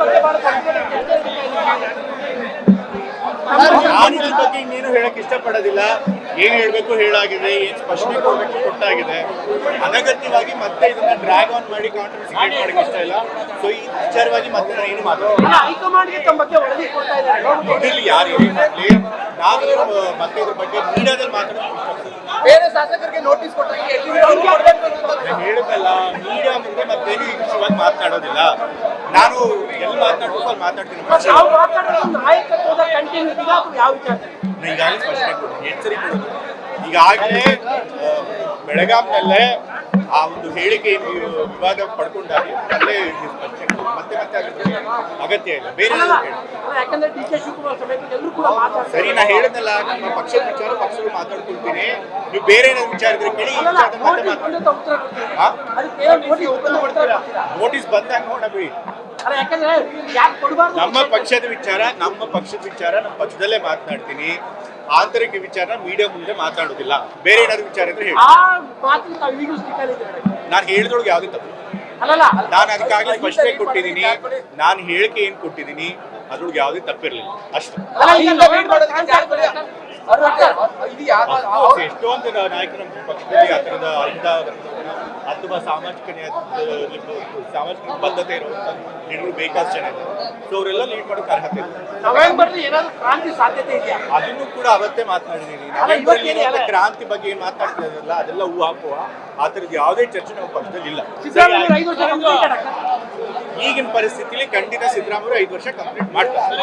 ಬಗ್ಗೆ ಬಹಳ confident ನಾನು ಇದ್ರ ಬಗ್ಗೆ ಇನ್ನೇನು ಹೇಳಕ್ ಇಷ್ಟಪಡೋದಿಲ್ಲ? ಏನ್ ಹೇಳ್ಬೇಕು ಹೇಳಾಗಿದೆ ಏನ್ ಸ್ಪಷ್ಟನೆ ಕೊಡ್ಬೇಕು ಕೊಟ್ಟಾಗಿದೆ. ಅನಗತ್ಯವಾಗಿ ಮತ್ತೆ ಇದನ್ನ ಡ್ರ್ಯಾಗ್ ಆನ್ ಮಾಡಿ ಕಾಂಟ್ರವರ್ಸಿ ಕ್ರಿಯೇಟ್ ಮಾಡಕ್ ಇಷ್ಟ ಇಲ್ಲ. ಸೊ ಈ ವಿಚಾರವಾಗಿ ಮತ್ತೆ ನಾನು ಏನು ಮಾತಾಡೋದು ಯಾರು ಏನು ಮಾಡ್ಲಿ ನಾನು ಮತ್ತೆ ಇದ್ರ ಬಗ್ಗೆ ಮೀಡಿಯಾದಲ್ಲಿ ಮಾತಾಡೋದು ಬೇರೆ ಶಾಸಕರಿಗೆ ನೋಟಿಸ್ ಕೊಟ್ಟಂಗೆ ಯಡಿಯೂರಪ್ಪ ಈ ವಿಷಯವಾಗಿ ಮಾತನಾಡೋದಿಲ್ಲ? ನಾನು ಎಲ್ಲಿ ಮಾತಾಡ್ಬೇಕು ಅಲ್ಲಿ ಮಾತಾಡ್ತೀನಿ. ನಾವು ಮಾತಾಡೋದು ನಾಯಕತ್ವದ ಯಾವ ವಿಚಾರದಲ್ಲಿ? ಈಗಾಗಲೇ ಸ್ಪಷ್ಟನೆ ಎಚ್ಚರಿಕೆ ಕೊಡೋದು ಈಗಾಗಲೇ ಬೆಳಗಾಂನಲ್ಲೇ ಆ ಒಂದು ಹೇಳಿಕೆ ವಿವಾದ ಪಡ್ಕೊಂಡಾಗ ಅಲ್ಲೇ ಮತ್ತೆ ಮತ್ತೆ ಅಗತ್ಯ ಇಲ್ಲ. ಬೇರೆ ಸರಿ ನಾ ಹೇಳಿದ್ನಲ್ಲ ನಮ್ಮ ಪಕ್ಷದ ವಿಚಾರ ಪಕ್ಷಗಳು ಮಾತಾಡ್ಕೊಳ್ತೀನಿ. ನೀವು ಬೇರೆ ಏನಾದ್ರು ವಿಚಾರ ಇದ್ರೆ ಕೇಳಿ ನೋಟಿಸ್ ಬಂದಾಗ ನೋಡ ಬಿಡಿ ಅಲ್ಲ, ಯಾಕಂದ್ರೆ ಯಾಕೆ ಕೊಡಬಾರ್ದು ನಮ್ಮ ಪಕ್ಷದ ವಿಚಾರ ನಮ್ಮ ಪಕ್ಷದ ವಿಚಾರ ನಮ್ಮ ಪಕ್ಷದಲ್ಲೇ ಮಾತನಾಡ್ತೀನಿ. ಆಂತರಿಕ ವಿಚಾರ ಮೀಡಿಯಾ ಮುಂದೆ ಮಾತಾಡೋದಿಲ್ಲ ಬೇರೆ ಏನಾದ್ರು ವಿಚಾರ ಇದ್ರೆ ಹೇಳಿ. ನಾನು ಹೇಳಿದೊಳಗೆ ಯಾವುದೇ ತಪ್ಪು ಅಲ್ಲಲ್ಲ ನಾನು ಅದಕ್ಕಾಗಿ ಸ್ಪಷ್ಟನೆ ಕೊಟ್ಟಿದ್ದೀನಿ. ನಾನು ಹೇಳಿಕೆ ಏನ್ ಕೊಟ್ಟಿದ್ದೀನಿ ಅದ್ರೊಳಗೆ ಯಾವುದೇ ತಪ್ಪಿರಲಿಲ್ಲ. ಅಷ್ಟು. ಎಷ್ಟೊಂದು ನಾಯಕರ ಪಕ್ಷದಲ್ಲಿ ಆ ಥರದ ಅಂಧ ಅಥವಾ ಸಾಮಾಜಿಕ ಸಾಮಾಜಿಕ ಬದ್ಧತೆ ಇರುವಂತ ಲೀಡರ್ ಬೇಕಾದಷ್ಟು ಜನ ಇದ್ದಾರೆ. ಸೊ ಅವರೆಲ್ಲ ಲೀಡ್ ಮಾಡೋಕೆ ಅರ್ಹತೆ ಇದೆ ನವೆಂಬರ್ ಏನಾದ್ರು ಕ್ರಾಂತಿ ಸಾಧ್ಯತೆ ಇದೆಯಾ? ಅದನ್ನು ಕೂಡ ಅವತ್ತೇ ಮಾತನಾಡಿದ್ದೀನಿ ಇವತ್ತೇನು ಕ್ರಾಂತಿ ಬಗ್ಗೆ ಏನ್ ಮಾತಾಡ್ತಿದಾರಲ್ಲ ಅದೆಲ್ಲ ಹೂ ಹಾಕುವ. ಆ ಥರದ್ದು ಯಾವುದೇ ಚರ್ಚೆ ನಮ್ಮ ಪಕ್ಷದಲ್ಲಿ ಇಲ್ಲ. ಈಗಿನ ಪರಿಸ್ಥಿತಿಯಲ್ಲಿ ಖಂಡಿತ ಸಿದ್ದರಾಮಯ್ಯ ಐದು ವರ್ಷ ಕಂಪ್ಲೀಟ್ ಮಾಡ್ತಾರೆ.